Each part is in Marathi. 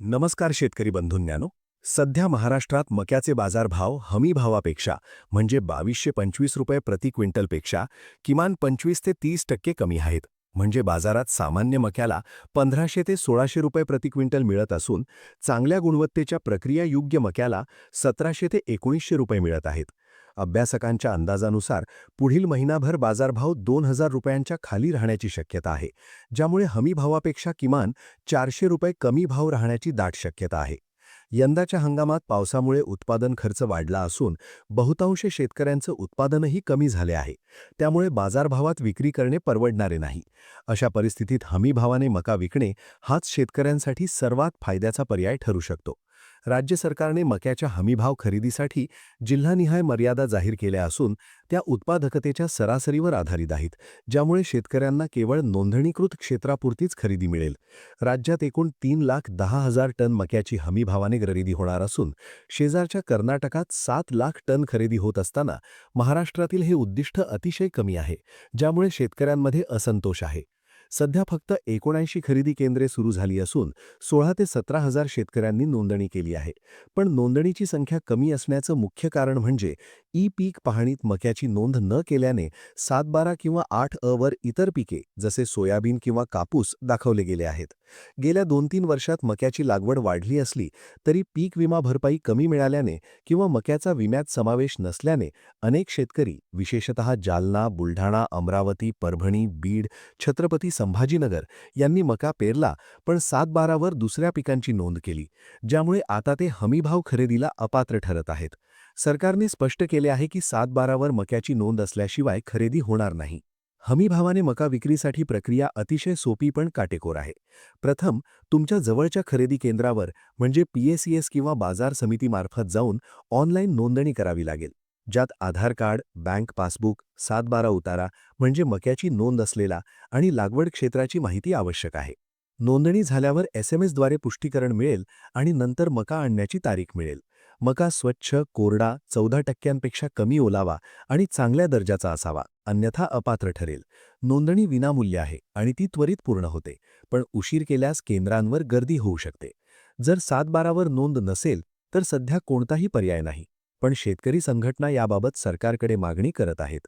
नमस्कार शेतकरी बंधूंनो सध्या महाराष्ट्रात मक्याचे बाजारभाव हमी भावापेक्षा म्हणजे बावीसशे पंचवीस रुपये प्रति क्विंटलपेक्षा किमान पंचवीस ते तीस टक्के कमी आहेत. म्हणजे बाजारात सामान्य मक्याला पंधराशे ते सोळाशे रुपये प्रति क्विंटल मिळत असून चांगल्या गुणवत्तेच्या प्रक्रियायोग्य मक्याला सतराशे ते एकोणीसशे रुपये मिळत आहेत. अभ्यासकांच्या अंदाजानुसार पुढील महिनाभर बाजारभाव दोन हजार रुपयांच्या खाली राहण्याची शक्यता आहे ज्यामुळे हमी भावापेक्षा किमान चारशे रुपये कमी भाव राहण्याची दाट शक्यता आहे. यंदाच्या हंगामात पावसामुळे उत्पादन खर्च वाढला असून बहुतांश शेतकऱ्यांचं उत्पादनही कमी झाले आहे त्यामुळे बाजारभावात विक्री करणे परवडणारे नाही. अशा परिस्थितीत हमी भावाने मका विकणे हाच शेतकऱ्यांसाठी सर्वात फायद्याचा पर्याय ठरू शकतो. राज्य सरकारने मक्याच्या हमीभाव खरेदीसाठी जिल्हानिहाय मर्यादा जाहीर केल्या असून त्या उत्पादकतेच्या सरासरीवर आधारित आहेत ज्यामुळे शेतकऱ्यांना केवळ नोंदणीकृत क्षेत्रापुरतीच खरेदी मिळेल. राज्यात एकूण तीन लाख दहा हजार टन मक्याची हमीभावाने खरेदी होणार असून शेजारच्या कर्नाटकात सात लाख टन खरेदी होत असताना महाराष्ट्रातील हे उद्दिष्ट अतिशय कमी आहे ज्यामुळे शेतकऱ्यांमध्ये असंतोष आहे. सध्या फक्त एकोणऐंशी खरेदी केंद्रे सुरू झाली असून सोळा ते सतरा हजार शेतकऱ्यांनी नोंदणी केली आहे. पण नोंदणीची संख्या कमी असण्याचं मुख्य कारण म्हणजे ई पीक पाहणीत मक्याची नोंद न केल्याने सात बारा किंवा आठ अ वर इतर पिके जसे सोयाबीन किंवा कापूस दाखवले गेले आहेत. गेल्या दोन तीन वर्षात मक्याची लागवड वाढली असली तरी पीक विमा भरपाई कमी मिळाल्याने किंवा मक्याचा विम्यात समावेश नसल्याने अनेक शेतकरी विशेषतः जालना बुलढाणा अमरावती परभणी बीड छत्रपती संभाजीनगर यांनी मका पेरला पण सात बारावर दुसऱ्या पिकांची नोंद केली ज्यामुळे आता ते हमीभाव खरेदीला अपात्र ठरत आहेत. सरकारने स्पष्ट केले आहे की सात बारावर मक्याची नोंद असल्याशिवाय खरेदी होणार नाही. हमीभावाने मका विक्रीसाठी प्रक्रिया अतिशय सोपी पण काटेकोर आहे. प्रथम तुमच्या जवळच्या खरेदी केंद्रावर म्हणजे पीएसीएस किंवा बाजार समितीमार्फत जाऊन ऑनलाईन नोंदणी करावी लागेल. ज्यात आधार कार्ड बँक पासबुक सात बारा उतारा म्हणजे मक्याची नोंद असलेला आणि लागवड क्षेत्राची माहिती आवश्यक आहे. नोंदणी झाल्यावर एस एम एसद्वारे पुष्टीकरण मिळेल आणि नंतर मका आणण्याची तारीख मिळेल. मका स्वच्छ कोरडा चौदा टक्क्यांपेक्षा कमी ओलावा आणि चांगल्या दर्जाचा असावा अन्यथा अपात्र ठरेल. नोंदणी विनामूल्य आहे आणि ती त्वरित पूर्ण होते पण उशीर केल्यास केंद्रांवर गर्दी होऊ शकते. जर सात बारावर नोंद नसेल तर सध्या कोणताही पर्याय नाही पण शेतकरी संघटना याबाबत सरकारकडे मागणी करत आहेत.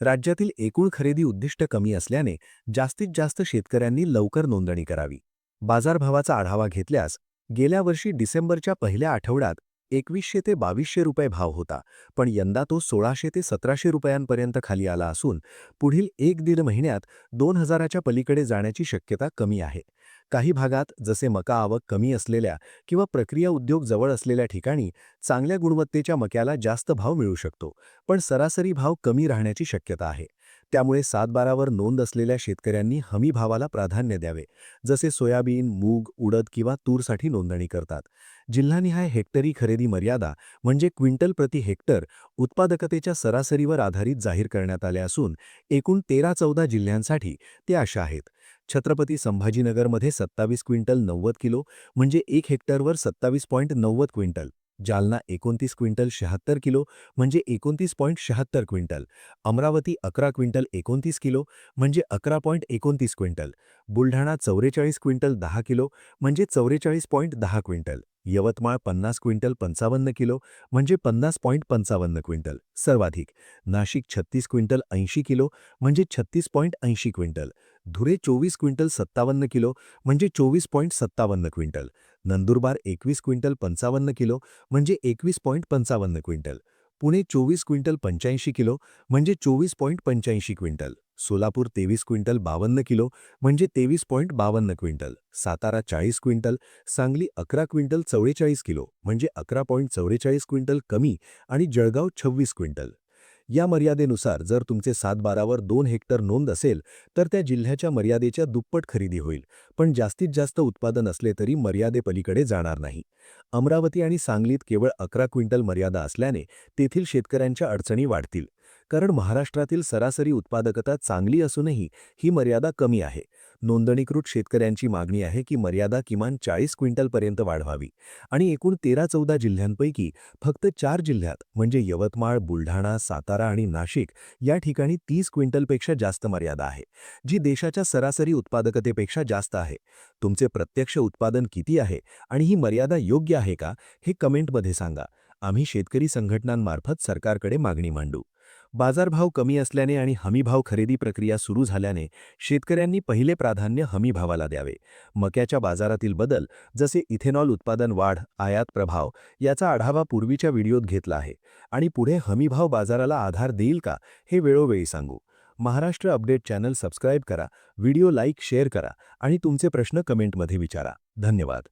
राज्यातील एकूण खरेदी उद्दिष्ट कमी असल्याने जास्तीत जास्त शेतकऱ्यांनी लवकर नोंदणी करावी. बाजारभावाचा आढावा घेतल्यास गेल्या वर्षी डिसेंबरच्या पहिल्या आठवड्यात एकवीसशे ते बावीसशे रुपये भाव होता. पण यंदा तो सोळाशे ते सतराशे रुपयांपर्यंत खाली आला असून पुढील एक दीड महिन्यात दोन हजाराच्या पलीकडे जाण्याची शक्यता कमी आहे. काही भागात जसे मका आवक कमी असलेल्या किंवा प्रक्रिया उद्योग जवळ असलेल्या ठिकाणी चांगल्या गुणवत्तेच्या मक्याला जास्त भाव मिळू शकतो पण सरासरी भाव कमी राहण्याची शक्यता आहे. त्यामुळे सातबारावर नोंद असलेल्या शेतकऱ्यांनी हमी भावाला प्राधान्य द्यावे जसे सोयाबीन मूग उडद किंवा तूरसाठी नोंदणी करतात. जिल्हानिहाय हेक्टरी खरेदी मर्यादा म्हणजे क्विंटल प्रति हेक्टर उत्पादकतेच्या सरासरीवर आधारित जाहीर करण्यात आल्या असून एकूण तेरा चौदा जिल्ह्यांसाठी ते अशा आहेत. छत्रपती संभाजीनगरमध्ये सत्तावीस क्विंटल नव्वद किलो म्हणजे एक हेक्टरवर सत्तावीस पॉईंट नव्वद क्विंटल. जालना एकोणतीस क्विंटल शहात्तर किलो म्हणजे एकोणतीस पॉईंट शहात्तर क्विंटल. अमरावती अकरा क्विंटल एकोणतीस किलो म्हणजे अकरा पॉईंट एकोणतीस क्विंटल. बुलढाणा चौवेचाळीस क्विंटल दहा किलो म्हणजे चौवेचाळीस पॉईंट दहा क्विंटल. यवतमाळ पन्नास क्विंटल पंचावन्न किलो म्हणजे पन्नास पॉईंट पंचावन्न क्विंटल. सर्वाधिक. नाशिक छत्तीस क्विंटल ऐंशी किलो म्हणजे छत्तीस पॉईंट ऐंशी क्विंटल. धुळे चोवीस क्विंटल सत्तावन्न किलो म्हणजे चोवीस पॉईंट सत्तावन्न क्विंटल. नंदुरबार एकवीस क्विंटल पंचावन्न किलो म्हणजे एकवीस पॉईंट पंचावन्न क्विंटल. पुणे चोवीस क्विंटल पंच्याऐंशी किलो म्हणजे चोवीस पॉईंट पंच्याऐंशी क्विंटल. सोलापूर तेवीस क्विंटल बावन्न किलो म्हणजे तेवीस पॉईंट बावन्न क्विंटल. सातारा चाळीस क्विंटल सांगली अकरा क्विंटल चौवेचाळीस किलो म्हणजे अकरा पॉईंट चौवेचाळीस क्विंटल कमी आणि जळगाव छव्वीस क्विंटल. या मर्यादेनुसार जर तुमचे सात बारावर दोन हेक्टर नोंद असेल तर त्या जिल्ह्याच्या मर्यादेच्या दुप्पट खरेदी होईल. पण जास्तीत जास्त उत्पादन असले तरी मर्यादेपलीकडे जाणार नाही. अमरावती आणि सांगलीत केवळ अकरा क्विंटल मर्यादा असल्याने तेथील शेतकऱ्यांच्या अडचणी वाढतील. कारण महाराष्ट्रातील सरासरी उत्पादकता चांगली असूनही ही मर्यादा कमी आहे. नोंदणीकृत शेतकऱ्यांची मागणी आहे की मर्यादा किमान चाळीस क्विंटलपर्यंत वाढवावी आणि एकूण तेरा चौदा जिल्ह्यांपैकी फक्त चार जिल्ह्यात म्हणजे यवतमाळ बुलढाणा सातारा आणि नाशिक या ठिकाणी तीस क्विंटलपेक्षा जास्त मर्यादा आहे जी देशाच्या सरासरी उत्पादकतेपेक्षा जास्त आहे. तुमचे प्रत्यक्ष उत्पादन किती आहे आणि ही मर्यादा योग्य आहे का हे कमेंटमध्ये सांगा. आम्ही शेतकरी संघटनांमार्फत सरकारकडे मागणी मांडू. बाजारभाव कमी असल्याने आणि हमीभाव खरेदी प्रक्रिया सुरू झाल्याने शेतकऱ्यांनी पहिले प्राधान्य हमीभावाला द्यावे. मक्याच्या बाजारातील बदल जसे इथेनॉल उत्पादन वाढ आयात प्रभाव याचा आढावा पूर्वीच्या व्हिडिओत घेतला आहे. आणि पुढे हमीभाव बाजाराला आधार देईल का हे वेळोवेळी सांगू. महाराष्ट्र अपडेट चॅनल सबस्क्राईब करा व्हिडिओ लाईक शेअर करा आणि तुमचे प्रश्न कमेंटमध्ये विचारा. धन्यवाद.